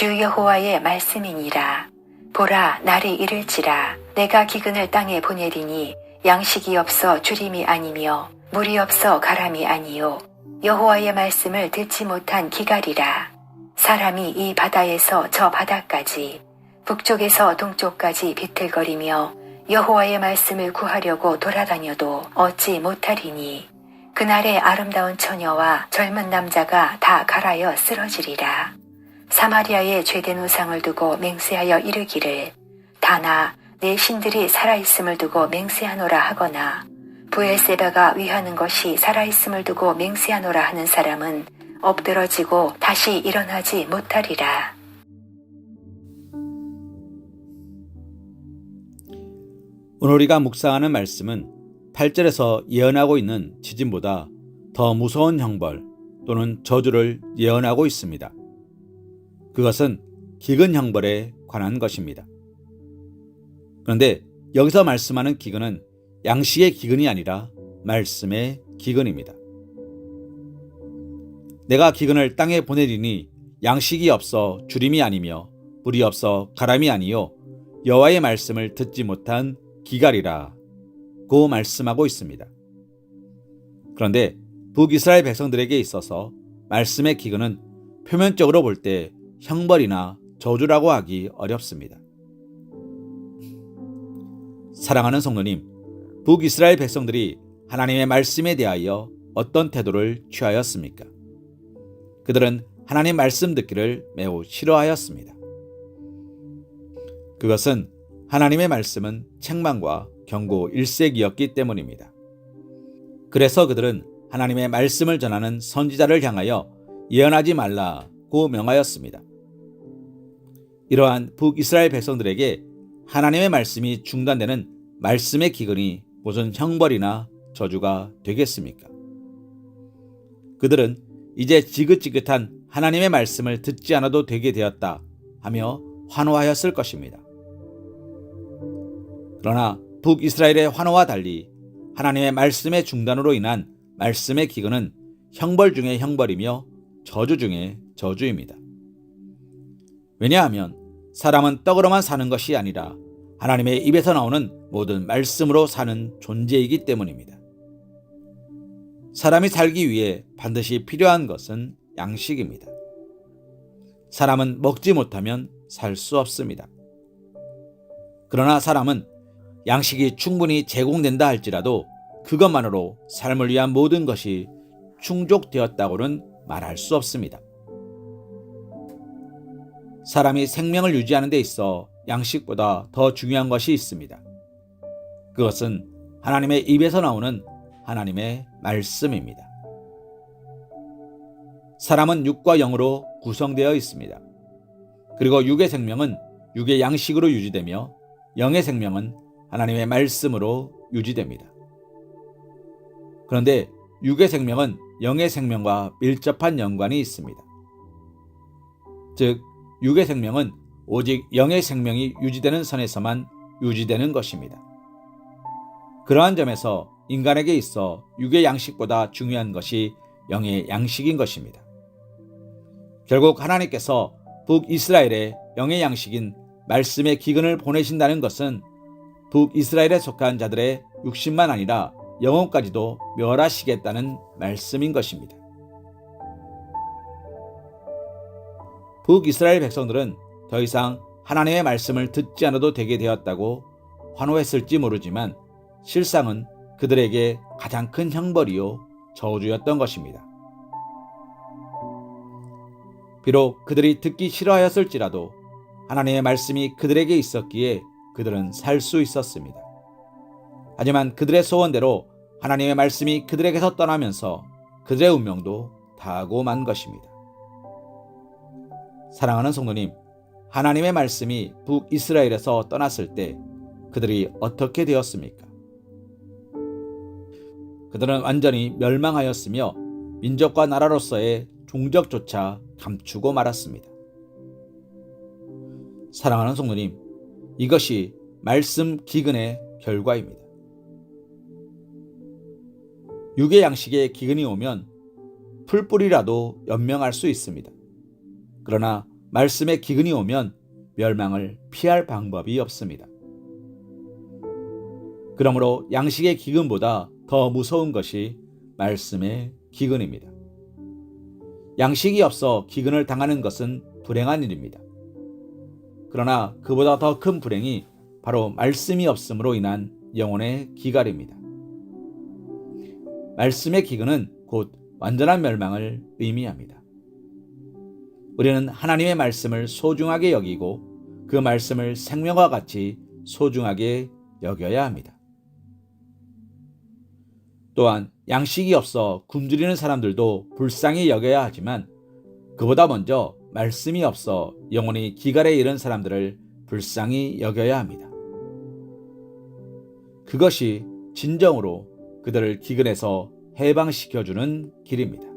주 여호와의 말씀이니라. 보라, 날이 이를지라. 내가 기근을 땅에 보내리니 양식이 없어 주림이 아니며 물이 없어 가람이 아니요. 여호와의 말씀을 듣지 못한 기갈이라. 사람이 이 바다에서 저 바다까지 북쪽에서 동쪽까지 비틀거리며 여호와의 말씀을 구하려고 돌아다녀도 얻지 못하리니 그날의 아름다운 처녀와 젊은 남자가 다 갈아여 쓰러지리라. 사마리아의 죄된 우상을 두고 맹세하여 이르기를 다나 내 신들이 살아있음을 두고 맹세하노라 하거나 부엘세바가 위하는 것이 살아있음을 두고 맹세하노라 하는 사람은 엎드러지고 다시 일어나지 못하리라. 오늘 우리가 묵상하는 말씀은 8절에서 예언하고 있는 지진보다 더 무서운 형벌 또는 저주를 예언하고 있습니다. 그것은 기근 형벌에 관한 것입니다. 그런데 여기서 말씀하는 기근은 양식의 기근이 아니라 말씀의 기근입니다. 내가 기근을 땅에 보내리니 양식이 없어 주림이 아니며 물이 없어 가람이 아니요 여호와의 말씀을 듣지 못한 기갈이라 고 말씀하고 있습니다. 그런데 북이스라엘 백성들에게 있어서 말씀의 기근은 표면적으로 볼 때 형벌이나 저주라고 하기 어렵습니다. 사랑하는 성도님, 북이스라엘 백성들이 하나님의 말씀에 대하여 어떤 태도를 취하였습니까? 그들은 하나님 말씀 듣기를 매우 싫어하였습니다. 그것은 하나님의 말씀은 책망과 경고 일색이었기 때문입니다. 그래서 그들은 하나님의 말씀을 전하는 선지자를 향하여 예언하지 말라고 명하였습니다. 이러한 북이스라엘 백성들에게 하나님의 말씀이 중단되는 말씀의 기근이 무슨 형벌이나 저주가 되겠습니까? 그들은 이제 지긋지긋한 하나님의 말씀을 듣지 않아도 되게 되었다 하며 환호하였을 것입니다. 그러나 북이스라엘의 환호와 달리 하나님의 말씀의 중단으로 인한 말씀의 기근은 형벌 중의 형벌이며 저주 중의 저주입니다. 왜냐하면 사람은 떡으로만 사는 것이 아니라 하나님의 입에서 나오는 모든 말씀으로 사는 존재이기 때문입니다. 사람이 살기 위해 반드시 필요한 것은 양식입니다. 사람은 먹지 못하면 살 수 없습니다. 그러나 사람은 양식이 충분히 제공된다 할지라도 그것만으로 삶을 위한 모든 것이 충족되었다고는 말할 수 없습니다. 사람이 생명을 유지하는 데 있어 양식보다 더 중요한 것이 있습니다. 그것은 하나님의 입에서 나오는 하나님의 말씀입니다. 사람은 육과 영으로 구성되어 있습니다. 그리고 육의 생명은 육의 양식으로 유지되며 영의 생명은 하나님의 말씀으로 유지됩니다. 그런데 육의 생명은 영의 생명과 밀접한 연관이 있습니다. 즉, 육의 생명은 오직 영의 생명이 유지되는 선에서만 유지되는 것입니다. 그러한 점에서 인간에게 있어 육의 양식보다 중요한 것이 영의 양식인 것입니다. 결국 하나님께서 북이스라엘의 영의 양식인 말씀의 기근을 보내신다는 것은 북이스라엘에 속한 자들의 육신만 아니라 영혼까지도 멸하시겠다는 말씀인 것입니다. 북이스라엘 백성들은 더 이상 하나님의 말씀을 듣지 않아도 되게 되었다고 환호했을지 모르지만 실상은 그들에게 가장 큰 형벌이요 저주였던 것입니다. 비록 그들이 듣기 싫어하였을지라도 하나님의 말씀이 그들에게 있었기에 그들은 살 수 있었습니다. 하지만 그들의 소원대로 하나님의 말씀이 그들에게서 떠나면서 그들의 운명도 다하고 만 것입니다. 사랑하는 성도님, 하나님의 말씀이 북이스라엘에서 떠났을 때 그들이 어떻게 되었습니까? 그들은 완전히 멸망하였으며 민족과 나라로서의 종적조차 감추고 말았습니다. 사랑하는 성도님, 이것이 말씀 기근의 결과입니다. 육의 양식에 기근이 오면 풀뿌리라도 연명할 수 있습니다. 그러나 말씀의 기근이 오면 멸망을 피할 방법이 없습니다. 그러므로 양식의 기근보다 더 무서운 것이 말씀의 기근입니다. 양식이 없어 기근을 당하는 것은 불행한 일입니다. 그러나 그보다 더 큰 불행이 바로 말씀이 없음으로 인한 영혼의 기갈입니다. 말씀의 기근은 곧 완전한 멸망을 의미합니다. 우리는 하나님의 말씀을 소중하게 여기고 그 말씀을 생명과 같이 소중하게 여겨야 합니다. 또한 양식이 없어 굶주리는 사람들도 불쌍히 여겨야 하지만 그보다 먼저 말씀이 없어 영혼이 기갈에 이른 사람들을 불쌍히 여겨야 합니다. 그것이 진정으로 그들을 기근에서 해방시켜주는 길입니다.